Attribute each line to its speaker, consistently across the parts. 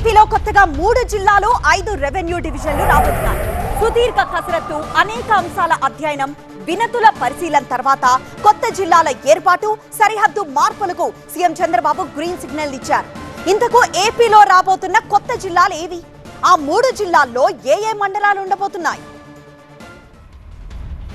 Speaker 1: ఏపీలో కొత్తగా మూడు జిల్లాలో ఐదు రెవెన్యూ డివిజన్లు రాబోతున్నాయి. సుదీర్ఘ కసరత్తు అనేక అంశాల అధ్యయనం వినతుల పరిశీలన తర్వాత కొత్త జిల్లాల ఏర్పాటు సరిహద్దు మార్పులకు సీఎం చంద్రబాబు గ్రీన్ సిగ్నల్ ఇచ్చారు. ఇంతకు ఏపీలో రాబోతున్న కొత్త జిల్లాలు ఏవి? ఆ మూడు జిల్లాల్లో ఏ ఏ మండలాలు ఉండబోతున్నాయి?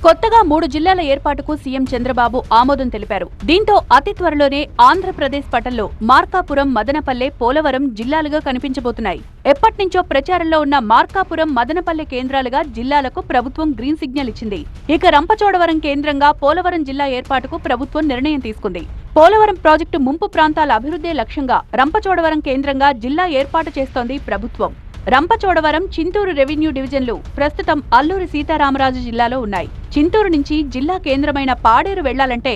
Speaker 2: కొత్తగా మూడు జిల్లాల ఏర్పాటుకు సీఎం చంద్రబాబు ఆమోదం తెలిపారు. దీంతో అతి త్వరలోనే ఆంధ్రప్రదేశ్ పటంలో మార్కాపురం మదనపల్లె పోలవరం జిల్లాలుగా కనిపించబోతున్నాయి. ఎప్పటినుంచో ప్రచారంలో ఉన్న మార్కాపురం మదనపల్లె కేంద్రాలుగా జిల్లాలకు ప్రభుత్వం గ్రీన్ సిగ్నల్ ఇచ్చింది. ఇక రంపచోడవరం కేంద్రంగా పోలవరం జిల్లా ఏర్పాటుకు ప్రభుత్వం నిర్ణయం తీసుకుంది. పోలవరం ప్రాజెక్టు ముంపు ప్రాంతాల అభివృద్ధి లక్ష్యంగా రంపచోడవరం కేంద్రంగా జిల్లా ఏర్పాటు చేస్తోంది ప్రభుత్వం. రంపచోడవరం చింతూరు రెవెన్యూ డివిజన్లు ప్రస్తుతం అల్లూరి సీతారామరాజు జిల్లాలో ఉన్నాయి. చింతూరు నుంచి జిల్లా కేంద్రమైన పాడేరు వెళ్ళాలంటే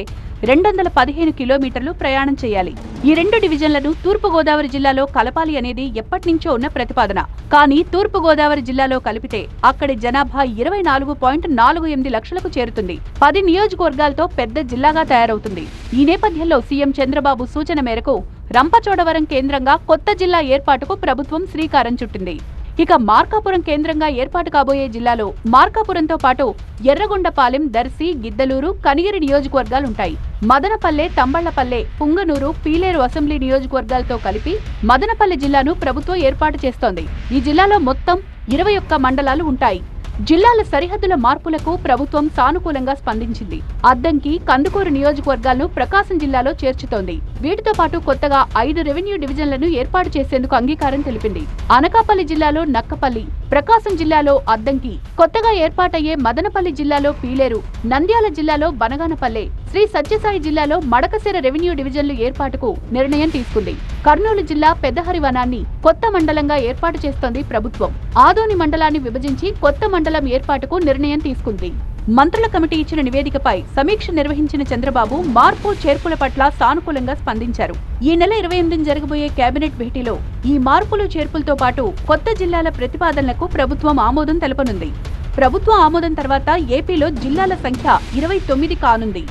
Speaker 2: రెండు వందల పదిహేను కిలోమీటర్లు ప్రయాణం చేయాలి. ఈ రెండు డివిజన్లను తూర్పు గోదావరి జిల్లాలో కలపాలి అనేది ఎప్పటినుంచో ఉన్న ప్రతిపాదన. కానీ తూర్పు గోదావరి జిల్లాలో కలిపితే అక్కడి జనాభా ఇరవై నాలుగు పాయింట్ నాలుగు ఎనిమిది లక్షలకు చేరుతుంది. పది నియోజకవర్గాలతో పెద్ద జిల్లాగా తయారవుతుంది. ఈ నేపథ్యంలో సీఎం చంద్రబాబు సూచన మేరకు రంపచోడవరం కేంద్రంగా కొత్త జిల్లా ఏర్పాటుకు ప్రభుత్వం శ్రీకారం చుట్టింది. ఇక మార్కాపురం కేంద్రంగా ఏర్పాటు కాబోయే జిల్లాలో మార్కాపురంతో పాటు ఎర్రగొండపాలెం దర్శి గిద్దలూరు కనిగిరి నియోజకవర్గాలుంటాయి. మదనపల్లె తంబళ్ళపల్లె పుంగనూరు పీలేరు అసెంబ్లీ నియోజకవర్గాలతో కలిపి మదనపల్లె జిల్లాను ప్రభుత్వం ఏర్పాటు చేస్తోంది. ఈ జిల్లాలో మొత్తం ఇరవై ఒక్క మండలాలు ఉంటాయి. జిల్లాల సరిహద్దుల మార్పులకు ప్రభుత్వం సానుకూలంగా స్పందించింది. అద్దంకి కందుకూరు నియోజకవర్గాలను ప్రకాశం జిల్లాలో చేర్చుతోంది. వీటితో పాటు కొత్తగా ఐదు రెవెన్యూ డివిజన్లను ఏర్పాటు చేసేందుకు అంగీకారం తెలిపింది. అనకాపల్లి జిల్లాలో నక్కపల్లి ప్రకాశం జిల్లాలో అద్దంకి కొత్తగా ఏర్పాటయ్యే మదనపల్లి జిల్లాలో పీలేరు నంద్యాల జిల్లాలో బనగానపల్లె శ్రీ సత్యసాయి జిల్లాలో మడకశిర రెవెన్యూ డివిజన్లు ఏర్పాటుకు నిర్ణయం తీసుకుంది. కర్నూలు జిల్లా పెద్దహరివనాన్ని కొత్త మండలంగా ఏర్పాటు చేస్తోంది ప్రభుత్వం. ఆదోని మండలాన్ని విభజించి కొత్త మండలం ఏర్పాటుకు నిర్ణయం తీసుకుంది. మంత్రుల కమిటీ ఇచ్చిన నివేదికపై సమీక్ష నిర్వహించిన చంద్రబాబు మార్పు చేర్పుల పట్ల సానుకూలంగా స్పందించారు. ఈ నెల ఇరవై ఎనిమిది జరగబోయే కేబినెట్ భేటీలో ఈ మార్పులు చేర్పులతో పాటు కొత్త జిల్లాల ప్రతిపాదనలకు ప్రభుత్వం ఆమోదం తెలపనుంది. ప్రభుత్వ ఆమోదం తర్వాత ఏపీలో జిల్లాల సంఖ్య ఇరవై తొమ్మిది కానుంది.